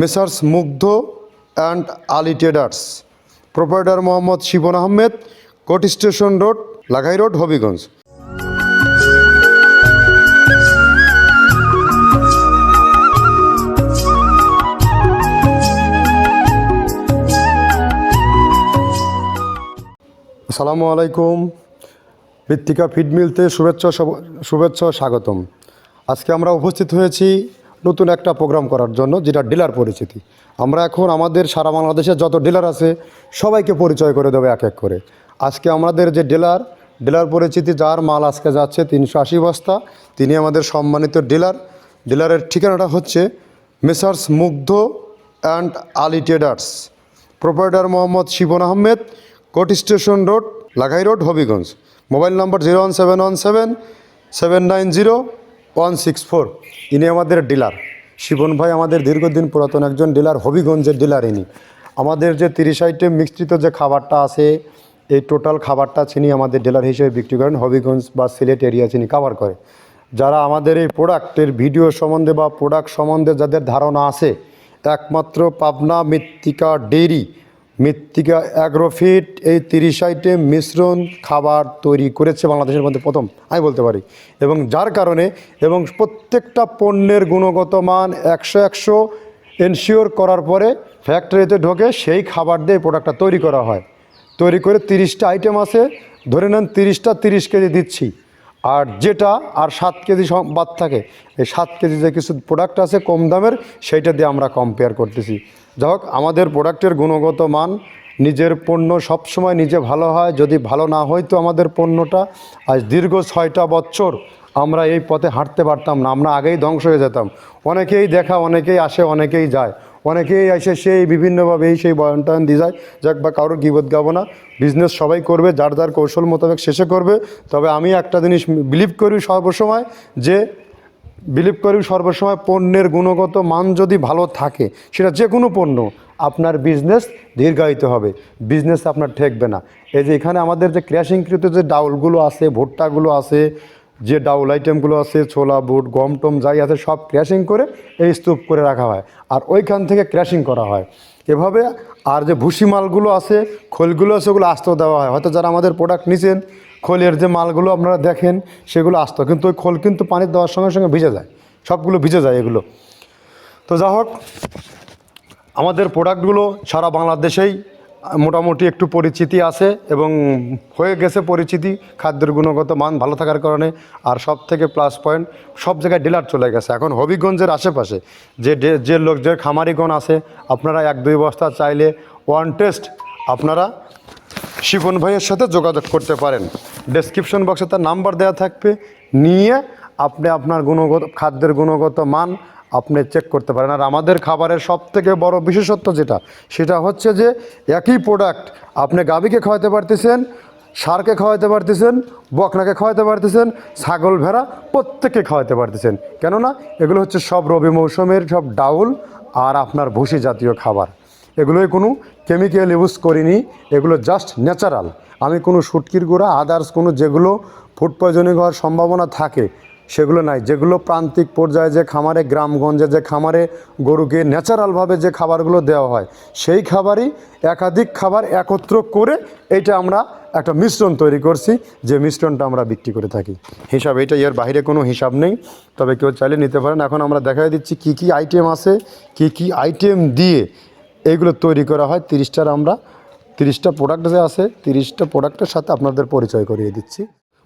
Messrs Mugdha and Ali traders. Proprietor Mohammad Shibon Ahmed, court station road Lagai road, Habiganj. আসসালামু আলাইকুম। মৃত্তিকা ফিডমিলতে শুভেচ্ছা শুভেচ্ছা স্বাগতম। আজকে আমরা উপস্থিত হয়েছি নতুন একটা প্রোগ্রাম করার জন্য, যেটা ডিলার পরিচিতি। আমরা এখন আমাদের সারা বাংলাদেশে যত ডিলার আছে, সবাইকে পরিচয় করে দেবে এক এক করে। আজকে আমাদের যে ডিলার ডিলার পরিচিতি, যার মাল আজকে যাচ্ছে তিনশো আশি বস্তা, তিনি আমাদের সম্মানিত ডিলার ডিলারের ঠিকানাটা হচ্ছে messrs Mugdha and Ali traders. Proprietor Mohammad Shibon Ahmed, court station road Lagai road, Habiganj. Mobile number zero one seven one seven seven nine zero one six four, ইনি আমাদের ডিলার। শিবন ভাই আমাদের দীর্ঘদিন পুরাতন একজন ডিলার, হবিগঞ্জের ডিলার ইনি। আমাদের যে তিরিশ আইটেম মিশ্রিত যে খাবারটা আছে, এই টোটাল খাবারটা চিনি আমাদের ডিলার হিসেবে বিক্রি করেন হবিগঞ্জ বা সিলেট এরিয়া চিনি কাভার করে। যারা আমাদের এই প্রোডাক্টের ভিডিও সম্বন্ধে বা প্রোডাক্ট সম্বন্ধে যাদের ধারণা আছে, একমাত্র পাবনা মৃত্তিকা ডেইরি মৃত্তিকা অ্যাগ্রোফিট এই তিরিশ আইটেম মিশ্রণ খাবার তৈরি করেছে বাংলাদেশের মধ্যে প্রথম, আমি বলতে পারি। এবং যার কারণে এবং প্রত্যেকটা পণ্যের গুণগত মান একশো একশো এনশিওর করার পরে ফ্যাক্টরিতে ঢোকে সেই খাবার দিয়ে প্রোডাক্টটা তৈরি করা হয়। তৈরি করে তিরিশটা আইটেম আছে, ধরে নেন তিরিশটা তিরিশ কেজি দিচ্ছি। আর যেটা আর সাত কেজি বাদ থাকে। এই সাত কেজি যে কিছু প্রোডাক্ট আছে কম দামের, সেইটা দিয়ে আমরা কম্পেয়ার করতেছি। যাই আমাদের প্রোডাক্টের গুণগত মান, নিজের পণ্য সবসময় নিজে ভালো হয়, যদি ভালো না হয়তো আমাদের পণ্যটা। আজ দীর্ঘ ছয়টা বছর আমরা এই পথে হাঁটতে পারতাম না, আমরা আগেই ধ্বংস হয়ে যেতাম। অনেকেই দেখা, অনেকেই আসে, অনেকেই যায়। অনেকেই এসে সেই বিভিন্নভাবে এই সেই বয়ন টয়ন দিয়ে যায়, যাক বা কারোর গিবত গাবো না। বিজনেস সবাই করবে, যার যার কৌশল মোতাবেক শেষে করবে। তবে আমি একটা জিনিস বিলিভ করি সর্বসময় যে বিলিভ করি সর্বসময় পণ্যের গুণগত মান যদি ভালো থাকে, সেটা যে কোনো পণ্য, আপনার বিজনেস দীর্ঘায়িত হবে। বিজনেস আপনার ঠেকবে না। এই যে এখানে আমাদের যে ক্র্যাশিংকৃত যে ডাউলগুলো আছে, ভুট্টাগুলো আছে যে ডাউল আইটেমগুলো আছে, ছোলা, বুট, গম টম যাই আছে, সব ক্র্যাশিং করে এই স্তূপ করে রাখা হয়। আর ওইখান থেকে ক্র্যাশিং করা হয়। এভাবে আর যে ভুসি মালগুলো আছে, খোলগুলো আছে, ওগুলো আস্ত দেওয়া হয়। হয়তো যারা আমাদের প্রোডাক্ট নিছেন, খোলের যে মালগুলো আপনারা দেখেন, সেগুলো আস্ত। কিন্তু ওই খোল কিন্তু পানি দেওয়ার সঙ্গে সঙ্গে ভিজে যায়। সবগুলো ভিজে যায় এগুলো। তো যা হোক আমাদের প্রোডাক্টগুলো সারা বাংলাদেশেই মোটামুটি একটু পরিচিতি আছে এবং হয়ে গেছে পরিচিতি, খাদ্যের গুণগত মান ভালো থাকার কারণে, আর সব থেকে প্লাস পয়েন্ট সব জায়গায় ডিলার চলে গেছে। এখন হবিগঞ্জের আশেপাশে যে যে লোক, যে খামারিগণ আছে, আপনারা এক দুই বস্তা চাইলে ওয়ান টেস্ট আপনারা শিবন ভাইয়ের সাথে যোগাযোগ করতে পারেন। ডেসক্রিপশন বক্সে তার নাম্বার দেওয়া থাকবে। নিয়ে আপনি আপনার গুণগত, খাদ্যের গুণগত মান আপনি চেক করতে পারেন। আর আমাদের খাবারের সব থেকে বড় বিশেষত্ব যেটা, সেটা হচ্ছে যে একই প্রোডাক্ট আপনি গাভীকে খাওয়াতে পারতেছেন, সারকে খাওয়াতে পারতেছেন, বকনাকে খাওয়াতে পারতেছেন, ছাগল, ভেড়া প্রত্যেককে খাওয়াতে পারতেছেন। কেননা এগুলো হচ্ছে সব রবি মৌসুমের সব ডাউল আর আপনার ভুসি জাতীয় খাবার। এগুলোই কোনো কেমিক্যাল ইউজ করিনি, এগুলো জাস্ট ন্যাচারাল আমি কোনো সুটকির গুঁড়া আদার্স কোনো যেগুলো ফুড পয়জনিং হওয়ার সম্ভাবনা থাকে সেগুলো নাই। যেগুলো প্রান্তিক পর্যায়ে যে খামারে, গ্রামগঞ্জে যে খামারে গরুকে ন্যাচারালভাবে যে খাবারগুলো দেওয়া হয়, সেই খাবারই একাধিক খাবার একত্র করে এইটা আমরা একটা মিশ্রণ তৈরি করছি, যে মিশ্রণটা আমরা বিক্রি করে থাকি। হিসাব এটা এর বাইরে কোনো হিসাব নেই। তবে কেউ চাইলে নিতে পারেন। এখন আমরা দেখাই দিচ্ছি কি কি আইটেম আছে, কি কি আইটেম দিয়ে এইগুলো তৈরি করা হয়। তিরিশটার আমরা, তিরিশটা প্রোডাক্ট যে আছে, তিরিশটা প্রোডাক্টের সাথে আপনাদের পরিচয় করিয়ে দিচ্ছি।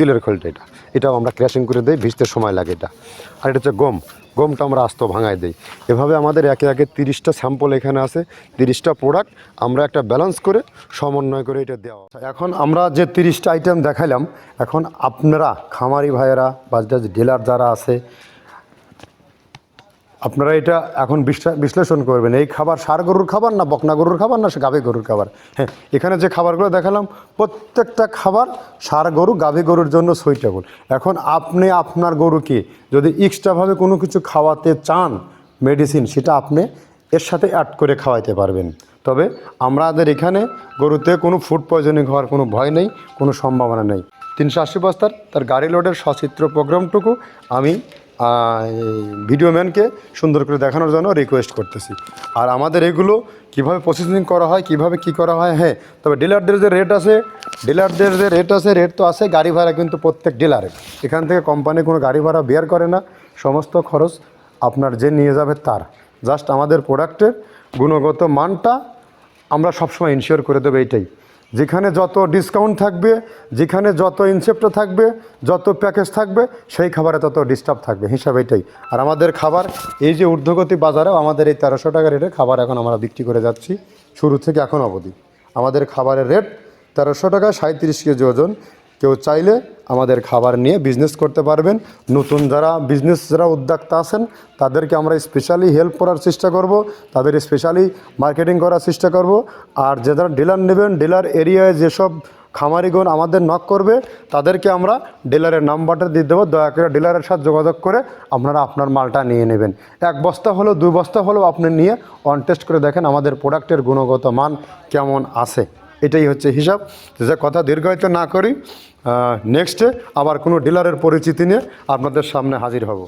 তিলের খোলটা এটা। এটাও আমরা ক্র্যাশিং করে দিই, ভিজতে সময় লাগে এটা। আর এটা হচ্ছে গম। গমটা আমরা আস্ত ভাঙায় দিই। এভাবে আমাদের একে একে তিরিশটা স্যাম্পল এখানে আছে, তিরিশটা প্রোডাক্ট আমরা একটা ব্যালেন্স করে সমন্বয় করে এটা দেওয়া। এখন আমরা যে তিরিশটা আইটেম দেখালাম এখন আপনারা, খামারি ভাইয়েরা বা ডিলার যারা আছে আপনারা এটা এখন বিশ্লা- বিশ্লেষণ করবেন। এই খাবার সার গরুর খাবার না বকনা গরুর খাবার না সে গাভী গরুর খাবার? হ্যাঁ এখানে যে খাবারগুলো দেখালাম, প্রত্যেকটা খাবার সার গরু, গাভী গরুর জন্য সুইটেবল এখন আপনি, আপনার গরুকে যদি এক্সট্রাভাবে কোনো কিছু খাওয়াতে চান মেডিসিন সেটা আপনি এর সাথে অ্যাড করে খাওয়াইতে পারবেন। তবে আমাদের এখানে গরুতে কোনো ফুড পয়জনিং হওয়ার কোনো ভয় নেই, কোনো সম্ভাবনা নেই। তিনশো আশি বস্তার তার গাড়ি লোডের সচিত্র প্রোগ্রামটুকু আমি ভিডিও ম্যানকে সুন্দর করে দেখানোর জন্য রিকোয়েস্ট করতেছি। আর আমাদের এগুলো কীভাবে প্রসেসিং করা হয়, কীভাবে কি করা হয় হ্যাঁ তবে ডিলারদের যে রেট আছে ডিলারদের যে রেট আছে রেট তো আছে, গাড়ি ভাড়া কিন্তু প্রত্যেক ডিলারের এখান থেকে কোম্পানি কোনো গাড়ি ভাড়া বেয়ার করে না, সমস্ত খরচ আপনার যে নিয়ে যাবে তার। জাস্ট আমাদের প্রোডাক্টের গুণগত মানটা আমরা সবসময় ইনশিওর করে দেবো এইটাই। যেখানে যত ডিসকাউন্ট থাকবে, যেখানে যত ইনসেপ্ট থাকবে, যত প্যাকেজ থাকবে, সেই খাবারে তত ডিস্টার্ব থাকবে। হিসাব এটাই। আর আমাদের খাবার, এই যে ঊর্ধ্বগতি বাজারেও আমাদের এই তেরোশো টাকা রেটের খাবার এখন আমরা বিক্রি করে যাচ্ছি। শুরু থেকে এখন অবধি। আমাদের খাবারের রেট তেরোশো টাকা সাঁত্রিশ কেজি ওজন। কেউ চাইলে আমাদের খাবার নিয়ে বিজনেস করতে পারবেন। নতুন যারা বিজনেস যারা উদ্যোক্তা আছেন, তাদেরকে আমরা স্পেশালি হেল্প করার চেষ্টা করব, তাদের স্পেশালি মার্কেটিং করার চেষ্টা করব। আর যে যারা ডিলার নেবেন ডিলার এরিয়ায় যেসব খামারিগণ আমাদের নক করবে, তাদেরকে আমরা ডিলারের নাম্বারটা দিয়ে দেবো। দয়া করে ডিলারের সাথে যোগাযোগ করে আপনারা আপনার মালটা নিয়ে নেবেন। এক বস্তা হলেও দুই বস্তা হলেও আপনি নিয়ে অন টেস্ট করে দেখেন আমাদের প্রোডাক্টের গুণগত মান কেমন আছে। এটাই হচ্ছে হিসাব। যে কথা দীর্ঘায়িত না করি নেক্সটে আবার কোনো ডিলারের পরিচিতি নিয়ে আপনাদের সামনে হাজির হব।